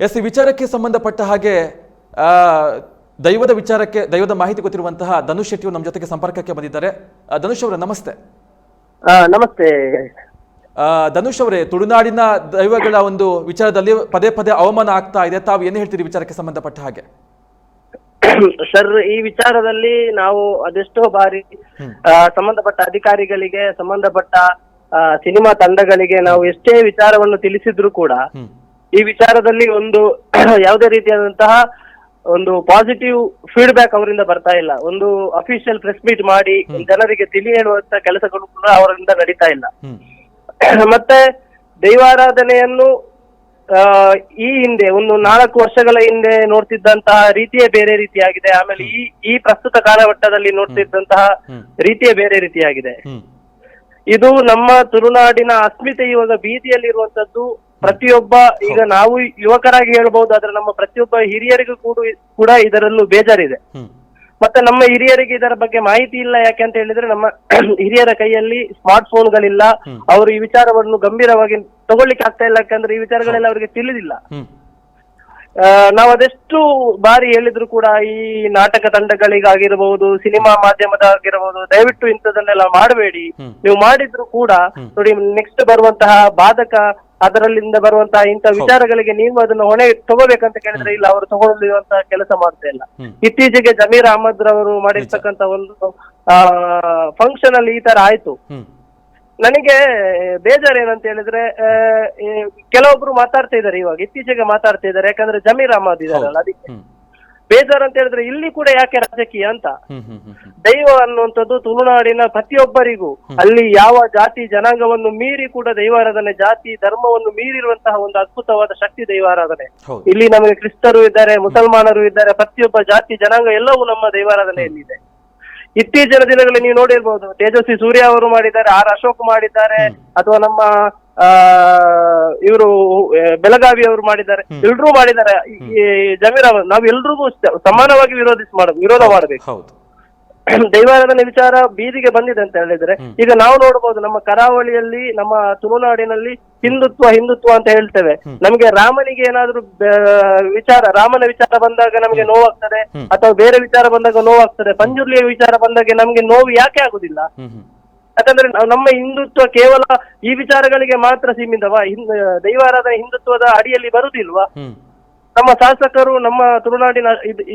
S ಈ ವಿಚಾರಕ್ಕೆ ಸಂಬಂಧಪಟ್ಟ ಹಾಗೆ ಆ, ದೈವದ ವಿಚಾರಕ್ಕೆ ದೈವದ ಮಾಹಿತಿ ಗೊತ್ತಿರುವಂತಹ ಧನುಷ್ ಶೆಟ್ಟಿಯು ನಮ್ಮ ಜೊತೆಗೆ ಸಂಪರ್ಕಕ್ಕೆ ಬಂದಿದ್ದಾರೆ. ಧನುಷ್ ಅವರೇ ನಮಸ್ತೆ. ನಮಸ್ತೆ. ಆ, ಧನುಷ್ ಅವರೇ ತುಳುನಾಡಿನ ದೈವಗಳ ಒಂದು ವಿಚಾರದಲ್ಲಿ ಪದೇ ಪದೇ ಅವಮಾನ ಆಗ್ತಾ ಇದೆ. ತಾವು ಏನು ಹೇಳ್ತೀರಿ ವಿಚಾರಕ್ಕೆ ಸಂಬಂಧಪಟ್ಟ ಹಾಗೆ? ಸರ್ ಈ ವಿಚಾರದಲ್ಲಿ ನಾವು ಅದೆಷ್ಟೋ ಬಾರಿ ಸಂಬಂಧಪಟ್ಟ ಅಧಿಕಾರಿಗಳಿಗೆ ಸಂಬಂಧಪಟ್ಟ ಸಿನಿಮಾ ತಂಡಗಳಿಗೆ ನಾವು ಎಷ್ಟೇ ವಿಚಾರವನ್ನು ತಿಳಿಸಿದ್ರು ಕೂಡ ಈ ವಿಚಾರದಲ್ಲಿ ಒಂದು ಯಾವುದೇ ರೀತಿಯಾದಂತಹ ಒಂದು ಪಾಸಿಟಿವ್ ಫೀಡ್ಬ್ಯಾಕ್ ಅವರಿಂದ ಬರ್ತಾ ಇಲ್ಲ. ಒಂದು ಅಫಿಷಿಯಲ್ ಪ್ರೆಸ್ ಮೀಟ್ ಮಾಡಿ ಜನರಿಗೆ ತಿಳಿ ಹೇಳುವಂತ ಕೆಲಸಗಳು ಕೂಡ ಅವರಿಂದ ನಡೀತಾ ಇಲ್ಲ. ಮತ್ತೆ ದೈವಾರಾಧನೆಯನ್ನು ಆ, ಈ ಹಿಂದೆ ಒಂದು ನಾಲ್ಕು ವರ್ಷಗಳ ಹಿಂದೆ ನೋಡ್ತಿದ್ದಂತಹ ರೀತಿಯೇ ಬೇರೆ ರೀತಿಯಾಗಿದೆ. ಆಮೇಲೆ ಈ ಈ ಪ್ರಸ್ತುತ ಕಾಲಘಟ್ಟದಲ್ಲಿ ನೋಡ್ತಿದ್ದಂತಹ. ರೀತಿಯೇ ಬೇರೆ ರೀತಿಯಾಗಿದೆ. ಇದು ನಮ್ಮ ತುಳುನಾಡಿನ ಅಸ್ಮಿತೆ ಇವಾಗ ಬೀದಿಯಲ್ಲಿರುವಂತದ್ದು ಪ್ರತಿಯೊಬ್ಬ ಈಗ ನಾವು ಯುವಕರಾಗಿ ಹೇಳ್ಬಹುದು ಆದ್ರೆ ನಮ್ಮ ಪ್ರತಿಯೊಬ್ಬ ಹಿರಿಯರಿಗೂ ಕೂಡ ಕೂಡ ಇದರಲ್ಲೂ ಬೇಜಾರಿದೆ. ಮತ್ತೆ ನಮ್ಮ ಹಿರಿಯರಿಗೆ ಇದರ ಬಗ್ಗೆ ಮಾಹಿತಿ ಇಲ್ಲ ಯಾಕೆ ಅಂತ ಹೇಳಿದ್ರೆ ನಮ್ಮ ಹಿರಿಯರ ಕೈಯಲ್ಲಿ ಸ್ಮಾರ್ಟ್ ಫೋನ್ಗಳಿಲ್ಲ ಅವರು ಈ ವಿಚಾರವನ್ನು ಗಂಭೀರವಾಗಿ ತಗೊಳ್ಳಿಕ್ಕೆ ಆಗ್ತಾ ಇಲ್ಲ ಯಾಕಂದ್ರೆ ಈ ವಿಚಾರಗಳೆಲ್ಲ ಅವರಿಗೆ ತಿಳಿದಿಲ್ಲ. ನಾವು ಅದೆಷ್ಟು ಬಾರಿ ಹೇಳಿದ್ರು ಕೂಡ ಈ ನಾಟಕ ತಂಡಗಳಿಗಾಗಿರಬಹುದು ಸಿನಿಮಾ ಮಾಧ್ಯಮದಾಗಿರಬಹುದು ದಯವಿಟ್ಟು ಇಂಥದನ್ನೆಲ್ಲ ಮಾಡಬೇಡಿ. ನೀವು ಮಾಡಿದ್ರು ಕೂಡ ನೋಡಿ ನೆಕ್ಸ್ಟ್ ಬರುವಂತಹ ಬಾಧಕ ಅದರಲ್ಲಿಂದ ಬರುವಂತಹ ಇಂಥ ವಿಚಾರಗಳಿಗೆ ನೀವು ಅದನ್ನ ಹೊಣೆ ತಗೋಬೇಕಂತ ಕೇಳಿದ್ರೆ ಇಲ್ಲ ಅವರು ತಗೊಳ್ಳುವಂತಹ ಕೆಲಸ ಮಾಡ್ತಾ ಇಲ್ಲ. ಇತ್ತೀಚೆಗೆ ಜಮೀರ್ ಅಹಮದ್ ರವರು ಮಾಡಿರ್ತಕ್ಕಂತ ಒಂದು ಫಂಕ್ಷನ್ ಅಲ್ಲಿ ಈ ತರ ಆಯ್ತು. ನನಗೆ ಬೇಜಾರು ಏನಂತ ಹೇಳಿದ್ರೆ ಆ, ಈ ಕೆಲವೊಬ್ರು ಮಾತಾಡ್ತಾ ಇದ್ದಾರೆ ಇವಾಗ ಇತ್ತೀಚೆಗೆ ಮಾತಾಡ್ತಾ ಇದ್ದಾರೆ ಯಾಕಂದ್ರೆ ಜಮೀರ್ ಅಹಮದ್ ಇದಾರಲ್ಲ ಅದಕ್ಕೆ ಹ್ಮ್. ಬೇಜಾರು ಅಂತ ಹೇಳಿದ್ರೆ ಇಲ್ಲಿ ಕೂಡ ಯಾಕೆ ರಾಜಕೀಯ ಅಂತ? ಹ್ಮ್ ಹ್ಮ್ ಹ್ಮ್ ಹ್ಮ್. ದೈವ ಅನ್ನುವಂಥದ್ದು ತುಳುನಾಡಿನ ಪ್ರತಿಯೊಬ್ಬರಿಗೂ ಅಲ್ಲಿ ಯಾವ ಜಾತಿ ಜನಾಂಗವನ್ನು ಮೀರಿ ಕೂಡ ದೈವಾರಾಧನೆ ಜಾತಿ ಧರ್ಮವನ್ನು ಮೀರಿರುವಂತಹ ಒಂದು ಅದ್ಭುತವಾದ ಶಕ್ತಿ ದೈವಾರಾಧನೆ. ಹೌದು. ಇಲ್ಲಿ ನಮಗೆ ಕ್ರಿಸ್ತರು ಇದ್ದಾರೆ ಮುಸಲ್ಮಾನರು ಇದ್ದಾರೆ ಪ್ರತಿಯೊಬ್ಬ ಜಾತಿ ಜನಾಂಗ ಎಲ್ಲವೂ ನಮ್ಮ ದೈವಾರಾಧನೆಯಲ್ಲಿದೆ. ಇತ್ತೀಚಿನ ದಿನಗಳಲ್ಲಿ ನೀವು ನೋಡಿರ್ಬೋದು ತೇಜಸ್ವಿ ಸೂರ್ಯ ಅವರು ಮಾಡಿದ್ದಾರೆ ಆರ್ ಅಶೋಕ್ ಮಾಡಿದ್ದಾರೆ ಅಥವಾ ನಮ್ಮ ಆ ಇವರು ಬೆಳಗಾವಿ ಅವರು ಮಾಡಿದ್ದಾರೆ ಎಲ್ರೂ ಮಾಡಿದ್ದಾರೆ. ಈ ಜಮೀರ್ ಅವರು ನಾವು ಎಲ್ರಿಗೂ ಸಮಾನವಾಗಿ ವಿರೋಧಿಸಿ ಮಾಡ ವಿರೋಧ ಮಾಡಬೇಕು. ಹೌದು. ದೈವಾರಾಧನೆ ವಿಚಾರ ಬೀದಿಗೆ ಬಂದಿದೆ ಅಂತ ಹೇಳಿದ್ರೆ ಈಗ ನಾವು ನೋಡಬಹುದು ನಮ್ಮ ಕರಾವಳಿಯಲ್ಲಿ ನಮ್ಮ ತುಳುನಾಡಿನಲ್ಲಿ ಹಿಂದುತ್ವ ಹಿಂದುತ್ವ ಅಂತ ಹೇಳ್ತೇವೆ. ನಮ್ಗೆ ರಾಮನಿಗೆ ಏನಾದ್ರು ವಿಚಾರ ರಾಮನ ವಿಚಾರ ಬಂದಾಗ ನಮಗೆ ನೋವಾಗ್ತದೆ ಅಥವಾ ಬೇರೆ ವಿಚಾರ ಬಂದಾಗ ನೋವಾಗ್ತದೆ ಪಂಜುರ್ಲಿಯ ವಿಚಾರ ಬಂದಾಗ ನಮ್ಗೆ ನೋವು ಯಾಕೆ ಆಗುದಿಲ್ಲ? ಯಾಕಂದ್ರೆ ನಮ್ಮ ಹಿಂದುತ್ವ ಕೇವಲ ಈ ವಿಚಾರಗಳಿಗೆ ಮಾತ್ರ ಸೀಮಿತವಾ? ಹಿಂದ್ ದೈವಾರಾಧನೆ ಹಿಂದುತ್ವದ ಅಡಿಯಲ್ಲಿ ಬರುದಿಲ್ವಾ? ನಮ್ಮ ಶಾಸಕರು ನಮ್ಮ ತುಳುನಾಡಿನ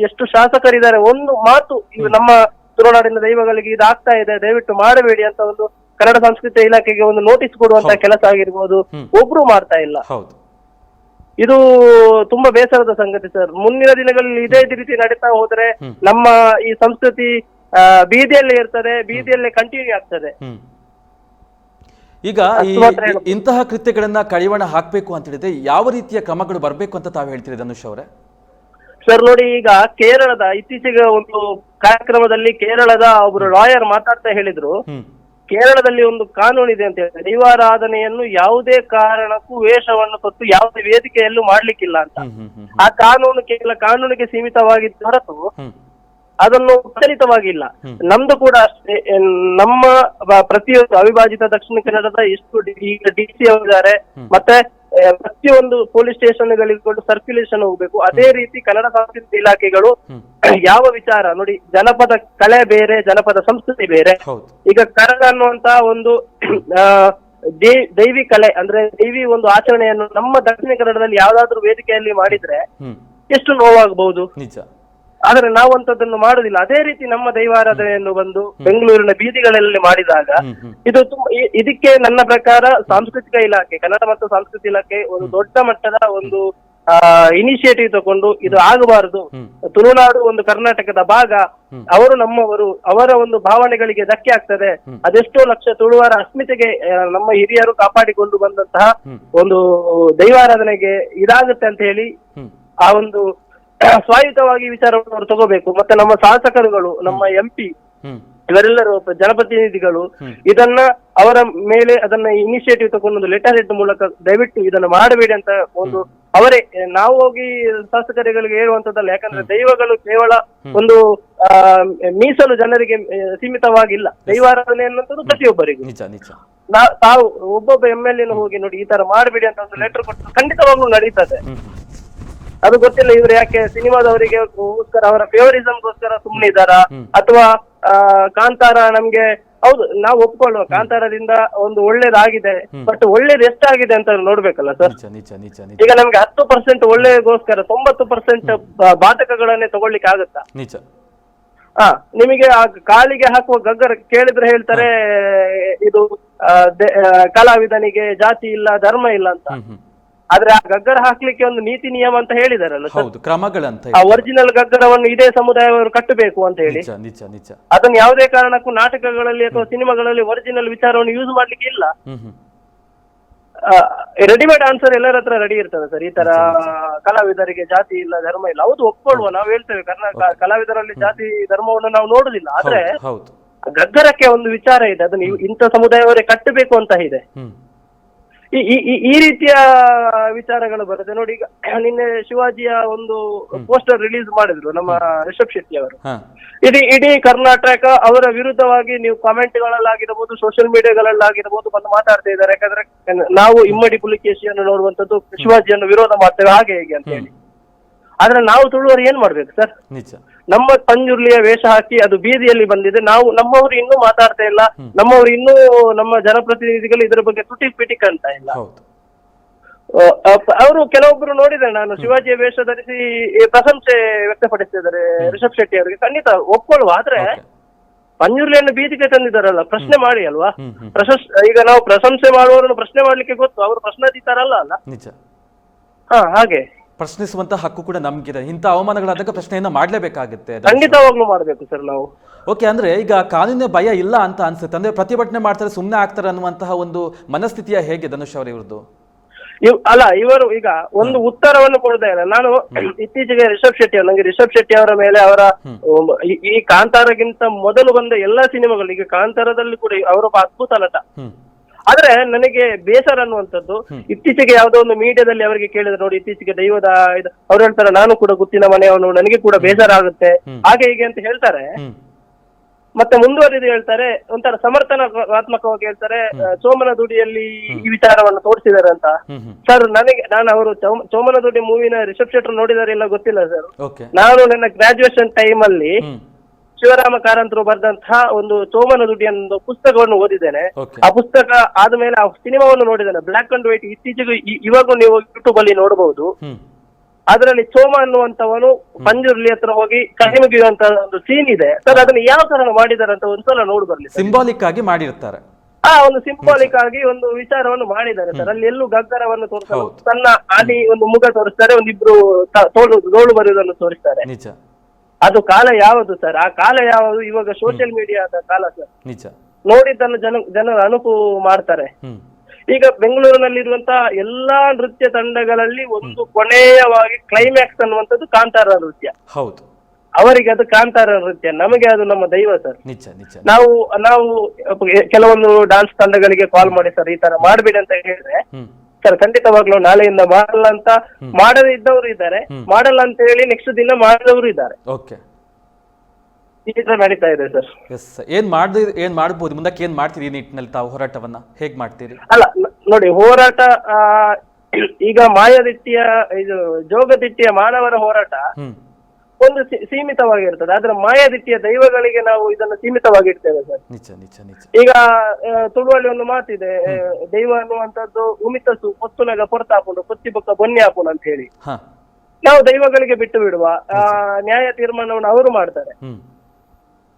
ಎಷ್ಟು ಶಾಸಕರಿದ್ದಾರೆ ಒಂದು ಮಾತು ನಮ್ಮ ತುಳುನಾಡಿನ ದೈವಗಳಿಗೆ ಇದಾಗ್ತಾ ಇದೆ ದಯವಿಟ್ಟು ಮಾಡಬೇಡಿ ಅಂತ ಒಂದು ಕನ್ನಡ ಸಂಸ್ಕೃತಿ ಇಲಾಖೆಗೆ ಒಂದು ನೋಟಿಸ್ ಕೊಡುವಂತ ಕೆಲಸ ಆಗಿರ್ಬೋದು. ಒಬ್ರು ಮಾಡ್ತಾ ಇಲ್ಲ. ಇದು ತುಂಬಾ ಬೇಸರದ ಸಂಗತಿ ಸರ್. ಮುಂದಿನ ದಿನಗಳಲ್ಲಿ ಇದೇ ರೀತಿ ನಡೀತಾ ಹೋದ್ರೆ ನಮ್ಮ ಈ ಸಂಸ್ಕೃತಿ ಬೀದಿಯಲ್ಲೇ ಇರ್ತದೆ ಬೀದಿಯಲ್ಲೇ ಕಂಟಿನ್ಯೂ ಆಗ್ತದೆ. ಈಗ ಇಂತಹ ಕೃತ್ಯಗಳನ್ನ ಕಡಿವಾಣ ಹಾಕ್ಬೇಕು ಅಂತ ಹೇಳಿದ್ರೆ ಯಾವ ರೀತಿಯ ಕ್ರಮಗಳು ಬರಬೇಕು ಅಂತ ತಾವು ಹೇಳ್ತೀರಿ ಧನುಷ್ ಅವರೇ? ಸರ್ ನೋಡಿ ಈಗ ಕೇರಳದ ಇತ್ತೀಚೆಗೆ ಒಂದು ಕಾರ್ಯಕ್ರಮದಲ್ಲಿ ಕೇರಳದ ಒಬ್ರು ಲಾಯರ್ ಮಾತಾಡ್ತಾ ಹೇಳಿದ್ರು. ಕೇರಳದಲ್ಲಿ ಒಂದು ಕಾನೂನು ಇದೆ ಅಂತ ಹೇಳ್ತಾರೆ ದೈವಾರಾಧನೆಯನ್ನು ಯಾವುದೇ ಕಾರಣಕ್ಕೂ ವೇಷವನ್ನು ಕೊಟ್ಟು ಯಾವುದೇ ವೇದಿಕೆಯಲ್ಲೂ ಮಾಡ್ಲಿಕ್ಕಿಲ್ಲ ಅಂತ. ಆ ಕಾನೂನು ಕೇವಲ ಕಾನೂನಿಗೆ ಸೀಮಿತವಾಗಿದ್ದು ಹೊರತು ಅದನ್ನು ಪ್ರಚಲಿತವಾಗಿಲ್ಲ. ನಮ್ದು ಕೂಡ ಅಷ್ಟೇ ನಮ್ಮ ಪ್ರತಿಯೊಂದು ಅವಿಭಾಜಿತ ದಕ್ಷಿಣ ಕನ್ನಡದ ಎಷ್ಟು ಡಿ- ಈಗ ಡಿ ಸಿ ಅವರಿದ್ದಾರೆ ಮತ್ತೆ ಪ್ರತಿಯೊಂದು ಪೊಲೀಸ್ ಸ್ಟೇಷನ್ಗಳಿಗೂ ಸರ್ಕ್ಯುಲೇಷನ್ ಹೋಗ್ಬೇಕು. ಅದೇ ರೀತಿ ಕನ್ನಡ ಸಂಸ್ಕೃತಿ ಇಲಾಖೆಗಳು ಯಾವ ವಿಚಾರ ನೋಡಿ ಜನಪದ ಕಲೆ ಬೇರೆ ಜನಪದ ಸಂಸ್ಕೃತಿ ಬೇರೆ. ಈಗ ಕರಗ ಅನ್ನುವಂತ ಒಂದು ದೈವಿ ಕಲೆ ಅಂದ್ರೆ ದೈವಿ ಒಂದು ಆಚರಣೆಯನ್ನು ನಮ್ಮ ದಕ್ಷಿಣ ಕನ್ನಡದಲ್ಲಿ ಯಾವ್ದಾದ್ರು ವೇದಿಕೆಯಲ್ಲಿ ಮಾಡಿದ್ರೆ ಎಷ್ಟು ನೋವಾಗಬಹುದು ಆದ್ರೆ ನಾವು ಅಂತದನ್ನು ಮಾಡುದಿಲ್ಲ. ಅದೇ ರೀತಿ ನಮ್ಮ ದೈವಾರಾಧನೆಯನ್ನು ಬಂದು ಬೆಂಗಳೂರಿನ ಬೀದಿಗಳಲ್ಲಿ ಮಾಡಿದಾಗ ಇದು ಇದಕ್ಕೆ ನನ್ನ ಪ್ರಕಾರ ಸಾಂಸ್ಕೃತಿಕ ಇಲಾಖೆ ಕನ್ನಡ ಮತ್ತು ಸಾಂಸ್ಕೃತಿಕ ಇಲಾಖೆ ಒಂದು ದೊಡ್ಡ ಮಟ್ಟದ ಒಂದು ಇನಿಷಿಯೇಟಿವ್ ತಗೊಂಡು ಇದು ಆಗಬಾರದು. ತುಳುನಾಡು ಒಂದು ಕರ್ನಾಟಕದ ಭಾಗ. ಅವರು ನಮ್ಮವರು ಅವರ ಒಂದು ಭಾವನೆಗಳಿಗೆ ಧಕ್ಕೆ ಆಗ್ತದೆ. ಅದೆಷ್ಟೋ ಲಕ್ಷ ತುಳುವಾರ ಅಸ್ಮಿತೆಗೆ ನಮ್ಮ ಹಿರಿಯರು ಕಾಪಾಡಿಕೊಂಡು ಬಂದಂತಹ ಒಂದು ದೈವಾರಾಧನೆಗೆ ಇದಾಗುತ್ತೆ ಅಂತ ಹೇಳಿ ಆ ಒಂದು ಸ್ವಾಯತ್ತವಾಗಿ ವಿಚಾರವನ್ನು ಅವರು ತಗೋಬೇಕು. ಮತ್ತೆ ನಮ್ಮ ಶಾಸಕರುಗಳು ನಮ್ಮ ಎಂ ಪಿ ಹ್ಮ್. ಇವರೆಲ್ಲರೂ ಜನಪ್ರತಿನಿಧಿಗಳು ಇದನ್ನ ಅವರ ಮೇಲೆ ಅದನ್ನ ಇನಿಷಿಯೇಟಿವ್ ತಗೊಂಡು ಒಂದು ಲೆಟರ್ ಹೆಡ್ ಮೂಲಕ ದಯವಿಟ್ಟು ಇದನ್ನ ಮಾಡಬೇಡಿ ಅಂತ ಒಂದು ಅವರೇ ನಾವು ಹೋಗಿ ಶಾಸಕರುಗಳಿಗೆ ಹೇಳುವಂತದ್ದಲ್ಲ. ಯಾಕಂದ್ರೆ ದೈವಗಳು ಕೇವಲ ಒಂದು ಆ, ಮೀಸಲು ಜನರಿಗೆ ಸೀಮಿತವಾಗಿಲ್ಲ. ದೈವಾರಾಧನೆ ಅನ್ನೋದು ಪ್ರತಿಯೊಬ್ಬರಿಗೂ. ತಾವು ಒಬ್ಬೊಬ್ಬ ಎಂ ಎಲ್ ಹೋಗಿ ನೋಡಿ ಈ ತರ ಮಾಡಬೇಡಿ ಅಂತ ಒಂದು ಲೆಟರ್ ಕೊಟ್ಟು ಖಂಡಿತವಾಗ್ಲೂ ನಡೀತದೆ. ಅದು ಗೊತ್ತಿಲ್ಲ ಇವ್ರು ಯಾಕೆ ಸಿನಿಮಾದವರಿಗೆ ಗೋಸ್ಕರ ಅವರ ಫೇವರಿಸಮ್ಗೋಸ್ಕರ ಸುಮ್ಮನೆ ಇದ್ದಾರಾ? ಅಥವಾ ಆ, ಕಾಂತಾರ ನಮ್ಗೆ ಹೌದು ನಾವು ಒಪ್ಕೊಳ್ಳುವ. ಕಾಂತಾರದಿಂದ ಒಂದು ಒಳ್ಳೇದಾಗಿದೆ ಬಟ್ ಒಳ್ಳೇದು ಎಷ್ಟಾಗಿದೆ ಅಂತ ನೋಡ್ಬೇಕಲ್ಲ ಸರ್? ಈಗ ನಮ್ಗೆ ಹತ್ತು ಪರ್ಸೆಂಟ್ ಒಳ್ಳೆಗೋಸ್ಕರ ತೊಂಬತ್ತು ಪರ್ಸೆಂಟ್ ಬಾಧಕಗಳನ್ನೇ ತಗೊಳ್ಲಿಕ್ಕೆ ಆಗುತ್ತಾ? ಹಾ ನಿಮಗೆ ಆ ಕಾಲಿಗೆ ಹಾಕುವ ಗಗ್ಗರ ಕೇಳಿದ್ರೆ ಹೇಳ್ತಾರೆ ಇದು ಕಲಾವಿದನಿಗೆ ಜಾತಿ ಇಲ್ಲ ಧರ್ಮ ಇಲ್ಲ ಅಂತ. ಆದ್ರೆ ಆ ಗಗ್ಗರ ಹಾಕ್ಲಿಕ್ಕೆ ಒಂದು ನೀತಿ ನಿಯಮ ಅಂತ ಹೇಳಿದಾರಲ್ಲ ಸರ್? ಹೌದು ಕ್ರಮಗಳಂತ ಆ ಹೇಳಿ. ಒರಿಜಿನಲ್ ಗಗ್ಗರವನ್ನು ಇದೇ ಸಮುದಾಯವರು ಕಟ್ಟಬೇಕು ಅಂತ ಹೇಳಿ. ನಿಜ ನಿಜ ನಿಜ. ಅದನ್ನು ಯಾವುದೇ ಕಾರಣಕ್ಕೂ ನಾಟಕಗಳಲ್ಲಿ ಅಥವಾ ಸಿನಿಮಾಗಳಲ್ಲಿ ಒರಿಜಿನಲ್ ವಿಚಾರವನ್ನು ಯೂಸ್ ಮಾಡ್ಲಿಕ್ಕೆ ಇಲ್ಲ. ಹ್ಮ್ ಹ್ಮ್. ರೆಡಿಮೇಡ್ ಆನ್ಸರ್ ಎಲ್ಲರ ಹತ್ರ ರೆಡಿ ಇರ್ತದೆ ಸರ್. ಈ ತರ ಕಲಾವಿದರಿಗೆ ಜಾತಿ ಇಲ್ಲ ಧರ್ಮ ಇಲ್ಲ. ಹೌದು ಒಪ್ಕೊಳ್ಳುವ. ನಾವು ಹೇಳ್ತೇವೆ ಕರ್ನಾಟಕ ಕಲಾವಿದರಲ್ಲಿ ಜಾತಿ ಧರ್ಮವನ್ನು ನಾವು ನೋಡುದಿಲ್ಲ. ಆದ್ರೆ ಹೌದು ಹೌದು. ಗಗ್ಗರಕ್ಕೆ ಒಂದು ವಿಚಾರ ಇದೆ. ಅದನ್ನ ಇವ್- ಇಂಥ ಸಮುದಾಯವರೇ ಕಟ್ಟಬೇಕು ಅಂತ ಇದೆ. ಹ್ಮ್. ಈ ಈ- ರೀತಿಯ ವಿಚಾರಗಳು ಬರುತ್ತೆ. ನೋಡಿ ಈಗ ನಿನ್ನೆ ಶಿವಾಜಿಯ ಒಂದು ಪೋಸ್ಟರ್ ರಿಲೀಸ್ ಮಾಡಿದ್ರು ನಮ್ಮ ರಿಷಬ್ ಶೆಟ್ಟಿ ಅವರು. ಹಾ. ಇಡೀ ಇಡೀ ಕರ್ನಾಟಕ ಅವರ ವಿರುದ್ಧವಾಗಿ ನೀವು ಕಾಮೆಂಟ್ ಕಾಮೆಂಟ್ಗಳಲ್ಲಾಗಿರ್ಬೋದು ಸೋಷಿಯಲ್ ಮೀಡಿಯಾಗಳಲ್ಲಾಗಿರ್ಬೋದು ಬಂದು ಮಾತಾಡ್ತಾ ಇದ್ದಾರೆ. ಯಾಕಂದ್ರೆ ನಾವು ಇಮ್ಮಡಿ ಪುಲಿಕೇಶಿಯನ್ನು ನೋಡುವಂತದ್ದು ಶಿವಾಜಿಯನ್ನು ವಿರೋಧ ಮಾಡ್ತೇವೆ. ಹಾಗೆ ಹೇಗೆ ಅಂತ ಹೇಳಿ. ಆದ್ರೆ ನಾವು ತುಳುವರು ಏನ್ ಮಾಡ್ಬೇಕು ಸರ್? ನಿಜ. ನಮ್ಮ ಪಂಜುರ್ಲಿಯ ವೇಷ ಹಾಕಿ ಅದು ಬೀದಿಯಲ್ಲಿ ಬಂದಿದೆ. ನಾವು ನಮ್ಮವರು ಇನ್ನೂ ಮಾತಾಡ್ತಾ ಇಲ್ಲ. ನಮ್ಮವರು ಇನ್ನೂ ನಮ್ಮ ಜನಪ್ರತಿನಿಧಿಗಳು ಇದರ ಬಗ್ಗೆ ತುಟಿ ಪಿಟಿ ಕಾಣ್ತಾ ಇಲ್ಲ. ಅವರು ಕೆಲವೊಬ್ರು ನೋಡಿದ್ರೆ ನಾನು ಶಿವಾಜಿಯ ವೇಷ ಧರಿಸಿ ಪ್ರಶಂಸೆ ವ್ಯಕ್ತಪಡಿಸಿದ್ದಾರೆ. ರಿಷಬ್ ಶೆಟ್ಟಿ ಅವರಿಗೆ. ಖಂಡಿತ ಒಪ್ಕೊಳ್ಳುವ. ಆದ್ರೆ ಪಂಜುರ್ಲಿಯನ್ನು ಬೀದಿಗೆ ತಂದಿದ್ದಾರಲ್ಲ. ಪ್ರಶ್ನೆ ಮಾಡಿ ಅಲ್ವಾ? ಪ್ರಶಸ್ ಈಗ ನಾವು ಪ್ರಶಂಸೆ ಮಾಡುವವರನ್ನು ಪ್ರಶ್ನೆ ಮಾಡ್ಲಿಕ್ಕೆ ಗೊತ್ತು. ಅವರು ಪ್ರಶ್ನಾತೀತಾರಲ್ಲ ಅಲ್ಲ? ಹಾ ಹಾಗೆ. ಪ್ರಶ್ನಿಸುವಂತ ಹಕ್ಕು ಕೂಡ ನಮ್ಗಿದೆ. ಇಂಥ ಅವಮಾನಗಳಾದಾಗ ಪ್ರಶ್ನೆಯನ್ನ ಮಾಡಲೇಬೇಕಾಗುತ್ತೆ ಖಂಡಿತವಾಗ್ಲೂ ಮಾಡಬೇಕು ಸರ್ ನಾವು. ಓಕೆ ಅಂದ್ರೆ ಈಗ ಕಾನೂನಿನ ಭಯ ಇಲ್ಲ ಅಂತ ಅನ್ಸುತ್ತೆ. ಅಂದ್ರೆ ಪ್ರತಿಭಟನೆ ಮಾಡ್ತಾರೆ ಸುಮ್ಮನೆ ಆಗ್ತಾರೆ ಅನ್ನುವಂತಹ ಒಂದು ಮನಸ್ಥಿತಿಯ ಹೇಗೆ ಧನುಷ್ ಅವರ ಇವ್ರದ್ದು ಇವ್ ಅಲ್ಲ ಇವರು ಈಗ ಒಂದು ಉತ್ತರವನ್ನು ಕೊಡ್ತಾ ಇಲ್ಲ ನಾನು ಇತ್ತೀಚೆಗೆ ರಿಷಬ್ ಶೆಟ್ಟಿ ಅವರು ನಂಗೆ ರಿಷಬ್ ಶೆಟ್ಟಿ ಅವರ ಮೇಲೆ ಅವರ ಈ- ಕಾಂತಾರಗಿಂತ ಮೊದಲು ಬಂದ ಎಲ್ಲಾ ಸಿನಿಮಾಗಳು ಈಗ ಕಾಂತಾರದಲ್ಲಿ ಕೂಡ ಅವರೊಬ್ಬ ಅದ್ಭುತ ನಟ. ಆದ್ರೆ ನನಗೆ ಬೇಸರ ಅನ್ನುವಂಥದ್ದು. ಇತ್ತೀಚೆಗೆ ಯಾವುದೋ ಒಂದು ಮೀಡಿಯಾದಲ್ಲಿ ಅವರಿಗೆ ಕೇಳಿದ್ರೆ ನೋಡಿ ಇತ್ತೀಚೆಗೆ ದೈವದ ಇದು ಅವ್ರು ಹೇಳ್ತಾರೆ ನಾನು ಕೂಡ ಗುತ್ತಿನ ಮನೆಯವನು ನನಗೆ ಕೂಡ ಬೇಸರ ಆಗುತ್ತೆ. ಹಾಗೆ ಹೀಗೆ ಅಂತ ಹೇಳ್ತಾರೆ. ಮತ್ತೆ ಮುಂದುವರಿದು ಹೇಳ್ತಾರೆ ಒಂಥರ ಸಮರ್ಥನಾತ್ಮಕವಾಗಿ ಹೇಳ್ತಾರೆ ಚೋಮನ ಸೋಮನ ದುಡಿಯಲ್ಲಿ ಈ ವಿಚಾರವನ್ನು ತೋರಿಸಿದ್ದಾರೆ ಅಂತ. ಸರ್ ನನಗೆ ನಾನು ಅವರು ಚೋಮನ ಸೋಮನ ದುಡಿ ಮೂವಿನ ರಿಸೆಪ್ಷನ್ ನೋಡಿದಾರೆ ಇಲ್ಲ ಗೊತ್ತಿಲ್ಲ ಸರ್ ನಾನು ನನ್ನ ಗ್ರಾಜುಯೇಷನ್ ಟೈಮ್ ಅಲ್ಲಿ ಶಿವರಾಮ ಕಾರಂತರು ಬರೆದಂತಹ ಒಂದು ಸೋಮನ ದುಡ್ಡಿ ಅನ್ನೋ ಪುಸ್ತಕವನ್ನು ಓದಿದ್ದೇನೆ. ಆ ಪುಸ್ತಕ ಆದ್ಮೇಲೆ ಆ ಸಿನಿಮಾವನ್ನು ನೋಡಿದ್ದೇನೆ. ಬ್ಲಾಕ್ ಅಂಡ್ ವೈಟ್ ಇತ್ತೀಚೆಗೆ ಇವಾಗ ನೀವು ಯೂಟ್ಯೂಬ್ ಅಲ್ಲಿ ನೋಡಬಹುದು. ಅದರಲ್ಲಿ ಸೋಮ ಅನ್ನುವಂತವನು ಪಂಜುರ್ಲಿ ಹತ್ರ ಹೋಗಿ ಕೈ ಮುಗಿಯುವಂತ ಒಂದು ಸೀನ್ ಇದೆ. ಸರ್ ಅದನ್ನ ಯಾವ ತರ ಮಾಡಿದಾರೆ ಅಂತ ಒಂದ್ಸಲ ನೋಡ್ ಬರ್ಲಿ. ಸಿಂಬಾಲಿಕ್ ಆಗಿ ಮಾಡಿರ್ತಾರೆ. ಆ ಒಂದು ಸಿಂಬಾಲಿಕ್ ಆಗಿ ಒಂದು ವಿಚಾರವನ್ನು ಮಾಡಿದ್ದಾರೆ ಸರ್. ಅಲ್ಲಿ ಎಲ್ಲೂ ಗಗ್ಗರವನ್ನು ತೋರಿಸ್ತಾರೆ ತನ್ನ ಸಣ್ಣ ಆನಿ ಒಂದು ಮುಖ ತೋರಿಸ್ತಾರೆ. ಒಂದಿಬ್ರು ತೋಳು ತೋಳು ಬರೆಯುವುದನ್ನು ತೋರಿಸ್ತಾರೆ. ಅದು ಕಾಲ ಯಾವುದು ಸರ್? ಆ ಕಾಲ ಯಾವುದು? ಇವಾಗ ಸೋಷಿಯಲ್ ಮೀಡಿಯಾದ ಕಾಲ ಸರ್. ನಿಜ. ನೋಡಿದ್ದನ್ನು ಜನ ಜನರು ಅನುಕು ಮಾಡ್ತಾರೆ. ಈಗ ಬೆಂಗಳೂರಿನಲ್ಲಿರುವಂತಹ ಎಲ್ಲಾ ನೃತ್ಯ ತಂಡಗಳಲ್ಲಿ ಒಂದು ಕೊನೆಯವಾಗಿ ಕ್ಲೈಮ್ಯಾಕ್ಸ್ ಅನ್ನುವಂಥದ್ದು ಕಾಂತಾರ ನೃತ್ಯ. ಹೌದು. ಅವರಿಗೆ ಅದು ಕಾಂತಾರ ನೃತ್ಯ. ನಮಗೆ ಅದು ನಮ್ಮ ದೈವ ಸರ್. ನಿಜ ನಿಜ. ನಾವು ನಾವು ಕೆಲವೊಂದು ಡಾನ್ಸ್ ತಂಡಗಳಿಗೆ ಕಾಲ್ ಮಾಡಿ ಸರ್ ಈ ತರ ಮಾಡ್ಬೇಡಿ ಅಂತ ಹೇಳಿದ್ರೆ ಸರ್ ಖಂಡಿತವಾಗ್ಲೂ ನಾಳೆಯಿಂದ ಮಾಡಲ್ಲ ಅಂತ ಮಾಡದೇ ಇದ್ದವರು ಇದ್ದಾರೆ. ಮಾಡಲ್ಲ ಅಂತ ಹೇಳಿ ನೆಕ್ಸ್ಟ್ ದಿನ ಮಾಡಿದವರು ಇದ್ದಾರೆ. ಓಕೆ. ಈ ತರ ನಡೀತಾ ಇದೆ ಸರ್. ಎಸ್ ಏನ್ ಮಾಡ್ದ ಏನ್ ಮಾಡ್ಬೋದು? ಮುಂದಕ್ಕೆ ಏನ್ ಮಾಡ್ತೀರಿ ಈ ನಿಟ್ಟಿನಲ್ಲಿ ತಾವು ಹೋರಾಟವನ್ನ? ಹೇಗ್ ಮಾಡ್ತೀರಿ? ಅಲ್ಲ ನ- ನೋಡಿ ಹೋರಾಟ ಆ, ಈಗ ಮಾಯದಿಟ್ಟಿಯ ಇದು ಜೋಗದಿಟ್ಟಿಯ ಮಾನವರ ಹೋರಾಟ ಹ್ಮ್. ಒಂದು ಸೀಮಿತವಾಗಿರ್ತದೆ ಆದ್ರೆ ಮಾಯಾದಿತ್ಯ ದೈವಗಳಿಗೆ ನಾವು ಇದನ್ನು ಸೀಮಿತವಾಗಿರ್ತೇವೆ ಸರ್. ನಿಜ ನಿಜ ನಿಜ. ಈಗ ತುಳುವಳ್ಳಿ ತುಳುವಲ್ಲಿ ಒಂದು ಮಾತಿದೆ. ದೈವ ಅನ್ನುವಂಥದ್ದು ಉಮಿತಸು ಪೊತ್ತುನಗ ಪೊರ್ತಾಪುಂಡು ಪೊತ್ತಿ ಬೊಕ್ಕ ಬೊನ್ನೆ ಹಾಪುಂಡು ಅಂತ ಹೇಳಿ. ಹಾ. ನಾವು ದೈವಗಳಿಗೆ ಬಿಟ್ಟು ಬಿಡುವ ಆ, ನ್ಯಾಯ ತೀರ್ಮಾನವನ್ನು ಅವರು ಮಾಡ್ತಾರೆ. ಹ್ಮ್.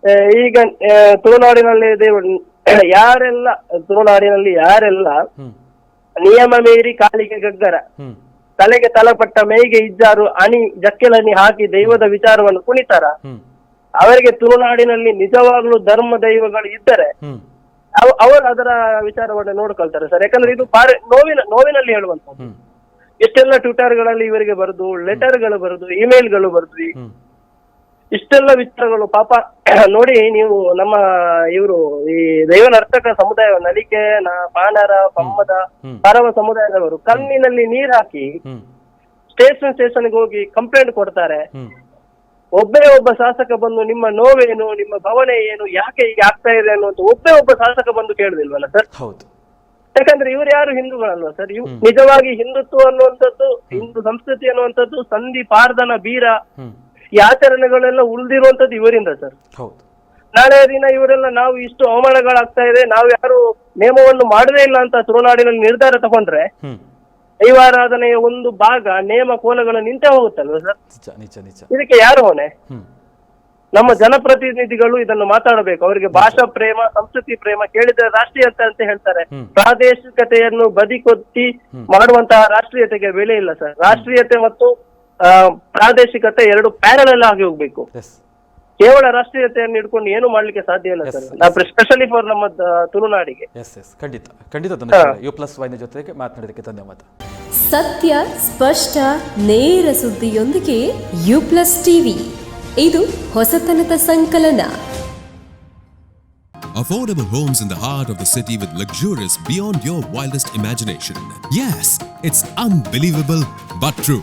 ಆ, ಈಗ ಆ, ತುಳುನಾಡಿನಲ್ಲಿ ದೇವ ಯಾರೆಲ್ಲ ತುಳುನಾಡಿನಲ್ಲಿ ಯಾರೆಲ್ಲ ಹ್ಮ್. ನಿಯಮ ಮೀರಿ ಕಾಲಿಗೆ ಗಗ್ಗರ ಹ್ಮ್. ತಲೆಗೆ ತಲಪಟ್ಟ ಮೈಗೆ ಇಜ್ಜಾರು ಅಣಿ ಜಕ್ಕೆಲನಿ ಹಾಕಿ ದೈವದ ವಿಚಾರವನ್ನು ಕುಣಿತಾರ. ಅವರಿಗೆ ತುಳುನಾಡಿನಲ್ಲಿ ನಿಜವಾಗ್ಲೂ ಧರ್ಮ ದೈವಗಳು ಇದ್ದರೆ ಅವ- ಅವರು ಅದರ ವಿಚಾರವನ್ನು ನೋಡ್ಕೊಳ್ತಾರೆ ಸರ್. ಯಾಕಂದ್ರೆ ಇದು ಬಾರಿ ನೋವಿನ ನೋವಿನಲ್ಲಿ ಹೇಳುವಂತದ್ದು ಎಷ್ಟೆಲ್ಲ ಟ್ವಿಟರ್ ಟ್ವಿಟರ್ಗಳಲ್ಲಿ ಇವರಿಗೆ ಬರೆದು ಲೆಟರ್ಗಳು ಬರೆದು ಇಮೇಲ್ಗಳು ಬರೆದು. ಇಷ್ಟೆಲ್ಲ ವಿಚಾರಗಳು ಪಾಪ ನೋಡಿ ನೀವು ನಮ್ಮ ಇವರು ಈ ದೈವ ನರ್ತಕ ಸಮುದಾಯ ನಲಿಕೆ ಪಾನರ ಪಮ್ಮದ. ಪರವ ಸಮುದಾಯದವರು ಕಣ್ಣಿನಲ್ಲಿ ನೀರ್ ಹಾಕಿ ಸ್ಟೇಷನ್ ಸ್ಟೇಷನ್ ಸ್ಟೇಷನ್ಗೆ ಹೋಗಿ ಕಂಪ್ಲೇಂಟ್ ಕೊಡ್ತಾರೆ. ಒಬ್ಬೇ ಒಬ್ಬ ಶಾಸಕ ಬಂದು ನಿಮ್ಮ ನೋವೇನು ನಿಮ್ಮ ಭವನೆ ಏನು ಯಾಕೆ ಹೀಗೆ ಆಗ್ತಾ ಇದೆ ಅನ್ನುವಂತ ಒಬ್ಬೇ ಒಬ್ಬ ಶಾಸಕ ಬಂದು ಕೇಳುದಿಲ್ವಲ್ಲ ಸರ್? ಹೌದು. ಯಾಕಂದ್ರೆ ಇವ್ರು ಯಾರು ಹಿಂದೂಗಳಲ್ವಾ ಸರ್? ಇವ್ ನಿಜವಾಗಿ ಹಿಂದುತ್ವ ಅನ್ನುವಂಥದ್ದು ಹಿಂದೂ ಸಂಸ್ಕೃತಿ ಅನ್ನುವಂಥದ್ದು ಸಂಧಿ ಪಾರ್ದನ ಬೀರ. ಈ ಆಚರಣೆಗಳೆಲ್ಲ ಉಳಿದಿರುವಂತದ್ದು ಇವರಿಂದ ಸರ್. ಹೌದು. ನಾಳೆ ದಿನ ಇವರೆಲ್ಲ ನಾವು ಇಷ್ಟು ಅವಮಾನಗಳಾಗ್ತಾ ಇದೆ ನಾವು ಯಾರು ನೇಮವನ್ನು ಮಾಡದೇ ಇಲ್ಲ ಅಂತ ತುಳುನಾಡಿನಲ್ಲಿ ನಿರ್ಧಾರ ತಗೊಂಡ್ರೆ ದೈವಾರಾಧನೆಯ ಒಂದು ಭಾಗ ನೇಮ ಕೋಲಗಳು ನಿಂತೇ ಹೋಗುತ್ತಲ್ವ ಸರ್? ನಿಜ ನಿಜ ನಿಜ. ಇದಕ್ಕೆ ಯಾರು ಹೊಣೆ? ನಮ್ಮ ಜನಪ್ರತಿನಿಧಿಗಳು ಇದನ್ನು ಮಾತಾಡಬೇಕು. ಅವರಿಗೆ ಭಾಷಾ ಪ್ರೇಮ ಸಂಸ್ಕೃತಿ ಪ್ರೇಮ ಕೇಳಿದ್ರೆ ರಾಷ್ಟ್ರೀಯತೆ ಅಂತ ಹೇಳ್ತಾರೆ. ಪ್ರಾದೇಶಿಕತೆಯನ್ನು ಬದಿಕೊತ್ತಿ ಮಾಡುವಂತಹ ರಾಷ್ಟ್ರೀಯತೆಗೆ ಬೆಲೆ ಇಲ್ಲ ಸರ್. ರಾಷ್ಟ್ರೀಯತೆ ಮತ್ತು ಪ್ರಾದೇಶಿಕತೆ ಎರಡು ಪ್ಯಾರಲ್ ಆಗಿ ಹೋಗ್ಬೇಕು. ಎಸ್ ಕೇವಲ ರಾಷ್ಟ್ರೀಯತೆಯನ್ನು ಇಟ್ಕೊಂಡು ಏನು ಮಾಡ್ಲಿಕ್ಕೆ ಸಾಧ್ಯ ಇಲ್ಲ ಸರ್. ಸ್ಪೆಷಲಿ ಫಾರ್ ನಮ್ಮ ತುಳುನಾಡಿಗೆ. ಎಸ್ ಎಸ್ ಖಂಡಿತ. ಖಂಡಿತ ಯು ಪ್ಲಸ್ ವೈನ ಜೊತೆಗೆ ಮಾತನಾಡಿದಕ್ಕೆ ಧನ್ಯವಾದ. ಸತ್ಯ ಸ್ಪಷ್ಟ ನೇರ ಸುದ್ದಿಯೊಂದಿಗೆ ಯು ಪ್ಲಸ್ ಟಿವಿ. ಇದು ಹೊಸತನದ ಸಂಕಲನ. Affordable homes in the heart of the city with luxurious beyond your wildest imagination. Yes, it's unbelievable but true.